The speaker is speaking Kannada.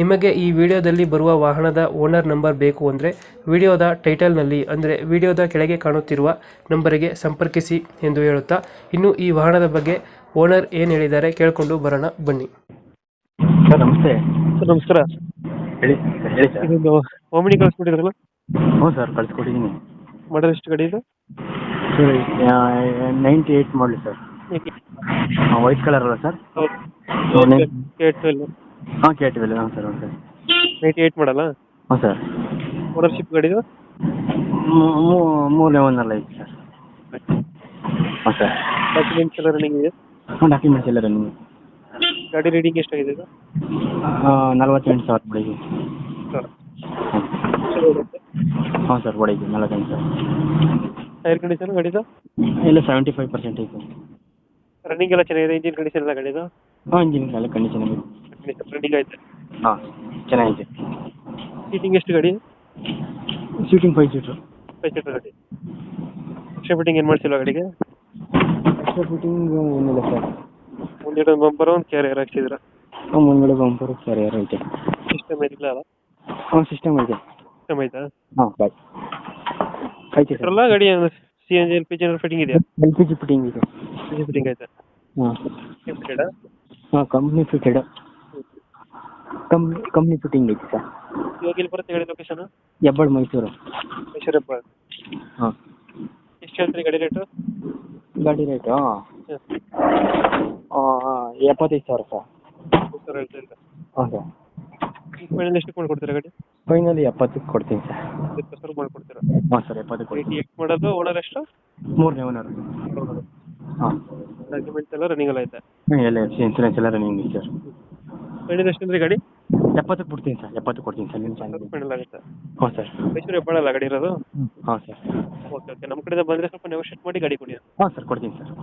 ನಿಮಗೆ ಈ ವಿಡಿಯೋದಲ್ಲಿ ಬರುವ ವಾಹನದ ಓನರ್ ನಂಬರ್ ಬೇಕು ಅಂದರೆ ವಿಡಿಯೋದ ಟೈಟಲ್ನಲ್ಲಿ ಅಂದರೆ ವಿಡಿಯೋದ ಕೆಳಗೆ ಕಾಣುತ್ತಿರುವ ನಂಬರಿಗೆ ಸಂಪರ್ಕಿಸಿ ಎಂದು ಹೇಳುತ್ತಾ ಇನ್ನು ಈ ವಾಹನದ ಬಗ್ಗೆ ಓನರ್ ಏನು ಹೇಳಿದ್ದಾರೆ ಕೇಳಿಕೊಂಡು ಬರೋಣ ಬನ್ನಿ. ಸರ್ ನಮಸ್ತೆ. ಸರ್ ನಮಸ್ಕಾರ. ಹೇಳಿ ಹೇಳಿ ಸರ್. ಇದೊಂದು ಓಮಿನಿ ಕಳಿಸ್ಬಿಟ್ಟಿದ್ರಲ್ಲ ಹ್ಞೂ ಸರ್ ಕಳಿಸ್ಕೊಟ್ಟಿದ್ದೀನಿ. ಮಾಡಲ್ ಎಷ್ಟು ಗಾಡಿ ಇದು? ಸರ್ ನೈಂಟಿ ಏಯ್ಟ್ ಮಾಡಲಿ ಸರ್ ವೈಟ್ ಕಲರ್ ಅಲ್ಲ ಸರ್. ಹಾಂ ಕೇಟಿವಿಲ್ಲ ಹಾಂ ಸರ್ ಹಾಂ ಸರ್ ನೈಂಟಿ ಏಯ್ಟ್ ಮಾಡಲ್ಲ? ಹ್ಞೂ ಸರ್. ಓನರ್ಶಿಪ್ ಗಾಡಿದು? ಮೂರನೇ ಒಂದಲ್ಲ ಐತೆ ಸರ್. ಹಾಂ ಸರ್. ಡಾಕ್ಯುಮೆಂಟ್ಸ್ ಎಲ್ಲ ರನ್ನಿಂಗ್ ಇದೆ ಹಾಂ ಡಾಕ್ಯುಮೆಂಟ್ಸ್ ಎಲ್ಲ ರನ್ನಿಂಗ್ ಗಾಡಿ ರೀಡಿಂಗ್ ಎಷ್ಟಾಗಿದೆ ಇದು? ನಲ್ವತ್ತೆಂಟು ಸಾವಿರ ಬಡಿಗೆ ಹಾಂ ಸರ್ ಬಡಿಗೆ ನಲ್ವತ್ತೆಂಟು ಸಾವಿರ. ಟೈರ್ ಕಂಡೀಷನ್ ಗಾಡಿದು? ಇಲ್ಲ ಸೆವೆಂಟಿ ಫೈವ್ ಪರ್ಸೆಂಟ್ ಐತೆ. ರನ್ನಿಂಗ್ ಎಲ್ಲ ಚೆನ್ನಾಗಿದೆ ಇಂಜಿನ್ ಕಂಡೀಷನ್ ಎಲ್ಲ ಗಾಡಿದು? ಹಾಂ ಇಂಜಿನ್ ಎಲ್ಲ ಕಂಡೀಷನ್ ಇದೆ. ರನ್ನಿಂಗ್ ಐತೆ ಹಾಂ ಚೆನ್ನಾಗಿದೆ. ಸೀಟಿಂಗ್ ಎಷ್ಟು ಗಾಡಿ? Seating five seater five seater ಗಾಡಿ. ಎಕ್ಸ್ಟ್ರಾ ಫಿಟ್ಟಿಂಗ್ ಏನು ಮಾಡ್ಸಿಲ್ಲ ಗಾಡಿಗೆ? ಎಕ್ಸ್ಟ್ರಾ ಫಿಟ್ಟಿಂಗ್ ಏನಿಲ್ಲ ಸರ್ ಮುಂದೆ ಬಂಪರ್ ಒಂದು ಕ್ಯಾರಿಯರ್ ಹಾಕ್ಸಿದ್ರ ಹಾಂ ಮುಂದ್ಗಡೆ ಬಂಪರ್ ಕ್ಯಾರಿಯರ್ ಐತೆ. ಸಿಸ್ಟಮ್ ಇರಲಿಲ್ಲ ಅಲ್ಲ? ಹಾಂ ಸಿಸ್ಟಮ್ ಐತೆ. ಸಿಸ್ಟಮ್ ಐತಾ? ಹಾಂ ಬಾಯ್ ಐತೆ ಸರ್ ಅಲ್ಲ ಗಾಡಿ C N G L P G fitting ಇದೆಯಾ? ಎಲ್ ಪಿ ಜಿ ಫಿಟ್ಟಿಂಗ್ ಇದೆ. ಫಿಟ್ಟಿಂಗ್ ಐತೆ ಹಾಂ. ಹಾಂ company fitted company company fitting ಐತೆ ಸರ್. ಇವಾಗ ಇಲ್ಲಿ ಬರುತ್ತೆ ಗಾಡಿ ಲೊಕೇಶನ್ ಹೆಬ್ಬಾಳು ಮೈಸೂರು. ಮೈಸೂರಪ್ಪ ಹಾಂ. ಎಷ್ಟು ಹೇಳ್ತೀರಿ ಗಾಡಿ ರೇಟು ಗಾಡಿ ರೇಟು ಹಾಂ. ಎಪ್ಪತ್ತೈದು ಸಾವಿರ ಸರ್. ಸರ್ ಹೇಳ್ತೀನಿ ಹಾಂ ಸರ್. ಫೈನಲ್ ಎಷ್ಟು ಮಾಡ್ಕೊಡ್ತೀರಾ ಗಾಡಿ? ಫೈನಲಿ ಎಪ್ಪತ್ತಕ್ಕೆ ಕೊಡ್ತೀನಿ ಸರ್. ಎಪ್ಪತ್ತು ಸಾವಿರ ಮಾಡ್ಕೊಡ್ತೀರಾ? ಹಾಂ ಸರ್ ಎಪ್ಪತ್ತಕ್ಕೆ ಕೊಡ್ತೀನಿ. ಎಷ್ಟು ಮಾಡೋದು ಓನರ್ ಎಷ್ಟು? ಮೂರನೇ ಓನರ್ ಹಾಂ. ಡಾಕ್ಯುಮೆಂಟ್ಸ್ ಎಲ್ಲ ರನ್ನಿಂಗ್ ಎಲ್ಲ ಐತೆ. ಎಲ್ಲ ಇನ್ಸೂರೆನ್ಸ್ ಎಲ್ಲ ರನ್ನಿಂಗ್ ಇದೆ ಸರ್. ಫೈನಲ್ ಎಷ್ಟು ಅಂದ್ರೆ ಗಾಡಿ? ಎಪ್ಪತ್ತಕ್ಕೆ ಕೊಡ್ತೀನಿ ಸರ್ ಎಪ್ಪತ್ತು ಕೊಡ್ತೀನಿ ಸರ್ ನಿಮ್ಮ ಚಾನಲ್ ಫೈನಲ್ ಆಗುತ್ತೆ. ಹ್ಞೂ ಸರ್. ಮೈಸೂರು ಹೆಬ್ಬಾಳಲ್ಲ ಗಾಡಿ ಇರೋದು? ಹಾಂ ಸರ್. Okay okay. ನಮ್ಮ ಕಡೆಯಿಂದ ಬಂದರೆ ಸ್ವಲ್ಪ ನೆಗೋಷಿಯೇಟ್ ಮಾಡಿ ಗಾಡಿ ಕೊಡಿ. ಹಾಂ ಸರ್ ಕೊಡ್ತೀನಿ ಸರ್ ಕೊಡ್ತೀನಿ.